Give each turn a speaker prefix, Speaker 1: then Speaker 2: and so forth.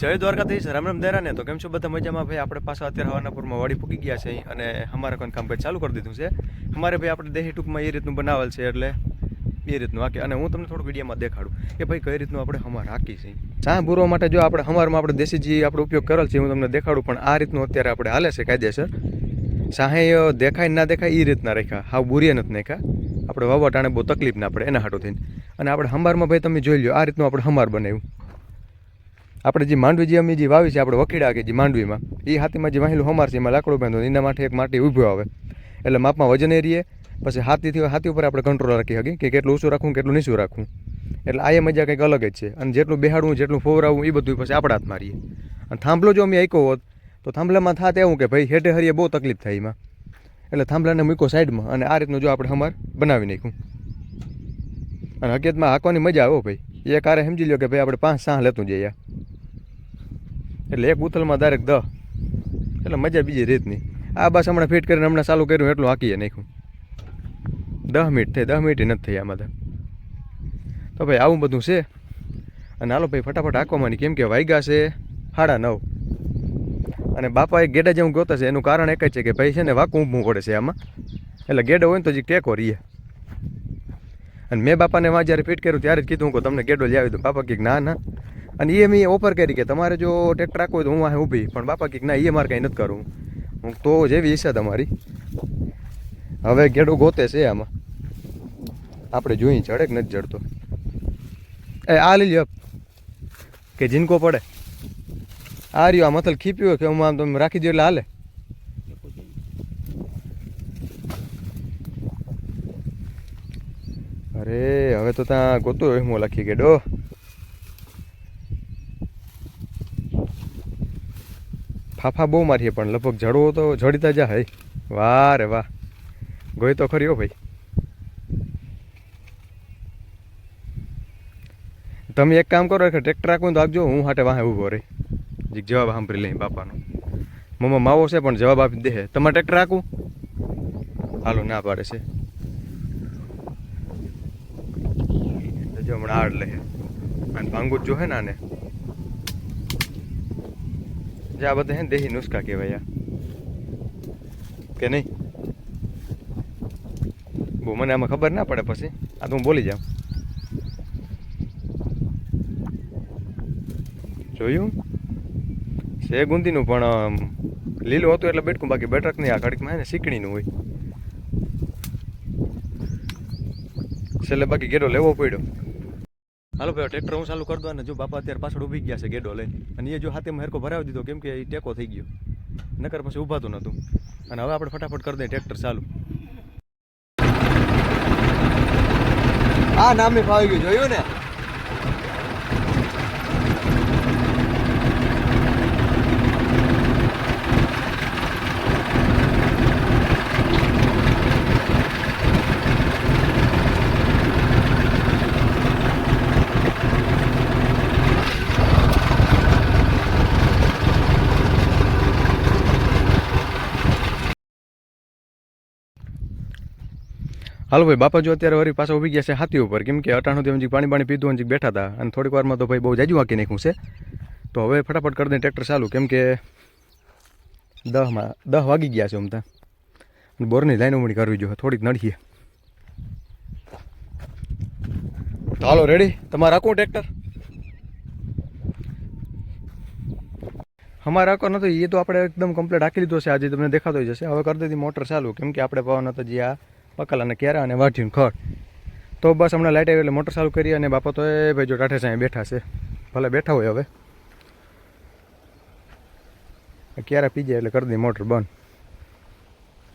Speaker 1: જય દ્વારકાધીશ, રામ રામ દેરાને. તો કેમ છો બધા મજામાં? ભાઈ, આપણે પાછા અત્યારે હવાનાપુરમાં વાડી પૂકી ગયા છે અને અમારે કોઈ કામ ભાઈ ચાલુ કરી દીધું છે. અમારે ભાઈ આપણે દેહી ટૂંકમાં એ રીતનું બનાવેલ છે એટલે એ રીતનું હાકે અને હું તમને થોડું વિડીયોમાં દેખાડું કે ભાઈ કઈ રીતનું આપણે હમાર હાકી છે. ચા ભૂરવા માટે જો આપણે હમારમાં આપણે દેશી જે આપણે ઉપયોગ કરેલ છે, હું તમને દેખાડું, પણ આ રીતનું અત્યારે આપણે હાલે છે કાયદેસર. સાહે દેખાય ના દેખાય એ રીતના રાખ્યા. હાવ બુરીએ નથી નાખ્યા. આપણે વાવવા ટાણે બહુ તકલીફ ના પડે એના હાટો થઈને. અને આપણે હંબારમાં ભાઈ તમે જોઈ લો આ રીતનું આપણે હમાર બનાવ્યું. આપણે જે માંડવી જે અમે જે વાવી છે આપણે વકીડા કે જે માંડવીમાં, એ હાથીમાં જે વાહેલું હમાર છે, એમાં લાકડું બાંધો એના માટે એક માટી ઊભો આવે. એટલે માપમાં વજન એ રહીએ પછી હાથીથી, હાથી ઉપર આપણે કંટ્રોલ રાખી શકીએ કે કેટલું ઊંચું રાખવું કેટલું નીચું રાખવું. એટલે આ મજા કંઈક અલગ જ છે. અને જેટલું બેહાડવું, જેટલું ફોવરાવવું, એ બધું પછી આપણા હાથમાં રહીએ. અને થાંભલો જો અમે આંક્યો હોત, તો થાંભલામાં થાત એવું કે ભાઈ હેઠે હરીએ બહુ તકલીફ થાય એમાં. એટલે થાંભલાને મૂકો સાઈડમાં અને આ રીતનું જો આપણે હમાર બનાવી નાખ્યું. અને હકીકતમાં હાંકવાની મજા આવે ભાઈ. એ કારે સમજી લો કે ભાઈ આપણે પાંચ સાહ લેતું જઈએ. એટલે એક ઉથલમાં ડાયરેક્ટ દહ. એટલે મજા બીજી રીતની. આ બસ હમણાં ફિટ કરીને હમણાં ચાલુ કર્યું, એટલું હાકીએ નાખ્યું. દસ મિનિટ થઈ દસ મિનિટ નથી થઈ આમાં તો. ભાઈ, આવું બધું છે. અને હાલો ભાઈ, ફટાફટ હાંકવામાં કેમ કે વાગ્યા છે સાડા નવ. અને બાપા એક ગેડા જેવું ગોતા છે, એનું કારણ એક જ છે કે ભાઈ છે ને વાકું ઊભું પડે છે આમાં. એટલે ગેડો હોય ને તો જે ટેકો રહીએ અને મેં બાપાને વાં જ્યારે ફિટ કર્યું ત્યારે જ કીધું કે તમને ગેડો લઈ આવી દઉં. બાપા કીક ના ના અને એ મેં ઓફર કરી કે તમારે જો ટ્રેક્ટર રાખવું હોય તો હું વાંહે ઊભી. પણ બાપા કીક ના એ મારે કંઈ નથી કરવું. હું તો જેવી ઈચ્છા તમારી. હવે ગેડો ગોતે છે આમાં. આપણે જોઈ ચડે કે નથી ચડતો. એ આ લઈ લ્યો. કે જીનકો પડે. આ રહ્યો, આ મથલ ખીપ્યું કે હું આમ તમે રાખી દો એટલે હાલે. અરે, હવે તો ત્યાં ગોતું હોય હું લખી ગેડો ફાફા બહુ મારીએ, પણ લગભગ જડવો તો જડીતા જા હે. વાહ રે વાહ. ગોય તો ખરી હો ભાઈ. તમે એક કામ કરો કે ટ્રેક્ટર રાખવું તો આપજો, હું હાટે વાહે ઊભો રહી. જીક જવાબ સાંભળી લઈ બાપાનો. મમ્મા માવો છે, પણ જવાબ આપી દે. તમારે ટ્રેક્ટર રાખવું? હાલો, ના પાડે છે. જો હમણાં આડ લે. અને ભાંગું જ હે ને આને. જે આ બધા હે દેહી નુસ્ખા કહેવાય કે નહીં? બહુ મને આમાં ખબર ના પડે પછી. આ તો હું બોલી જાઉં. જોયું? છે ગુંદીનું પણ લીલું હતું એટલે બેટકું બાકી બેટક નહીં. આ કડકમાં એને શીકણીનું હોય. છેલ્લે બાકી ઘેરો લેવો પડ્યો. હાલો ભાઈ, ટ્રેક્ટર હું ચાલુ કરી દો અને જો બાપા અત્યારે પાછળ ઊભી ગયા છે ગેડો લઈને. અને એ જો હાથેમાં હેરકો ભરાવી દીધો, કેમ કે એ ટેકો થઈ ગયો. નકર પછી ઊભાતું નહોતું અને હવે આપણે ફટાફટ કરી દઈએ ટ્રેક્ટર ચાલુ.
Speaker 2: આ નામે ફાવી ગયું, જોયું ને?
Speaker 1: હાલો ભાઈ, બાપા જો અત્યારે વળી પાછા ઊભી ગયા છે હાથી ઉપર. કેમ કે અટાણું હજી પાણી પાણી પીધું હજી બેઠા હતા. અને થોડીક વારમાં તો ભાઈ બહુ જાજુ વાંકી નાખ્યું છે. તો હવે ફટાફટ કરી દઈએ ટ્રેક્ટર ચાલુ. કેમ કે દહમાં, દહ વાગી ગયા છે અમતા અને બોરની લાઈન ઉમણી કરવી જોઈએ. થોડીક નડીએ. હાલો રેડી તમારે રાખવું ટ્રેક્ટર? અમારે આકો નતો એ તો આપણે એકદમ કમ્પ્લીટ રાખી લીધો છે. આજે તમને દેખાતો જશે હવે કરી દીધી મોટર ચાલુ. કેમ કે આપણે પવન હતો જે આ પકલ અને કેરા અને વાઢ્યું ખડ તો બસ હમણાં લાઈટ આવી એટલે મોટર ચાલુ કરી અને બાપા તો એ ભાઈ જો ટાઠે સાહેબ બેઠા છે. ભલે બેઠા હોય હવે. ક્યારે પી જાય એટલે કરી દઈએ મોટર બંધ.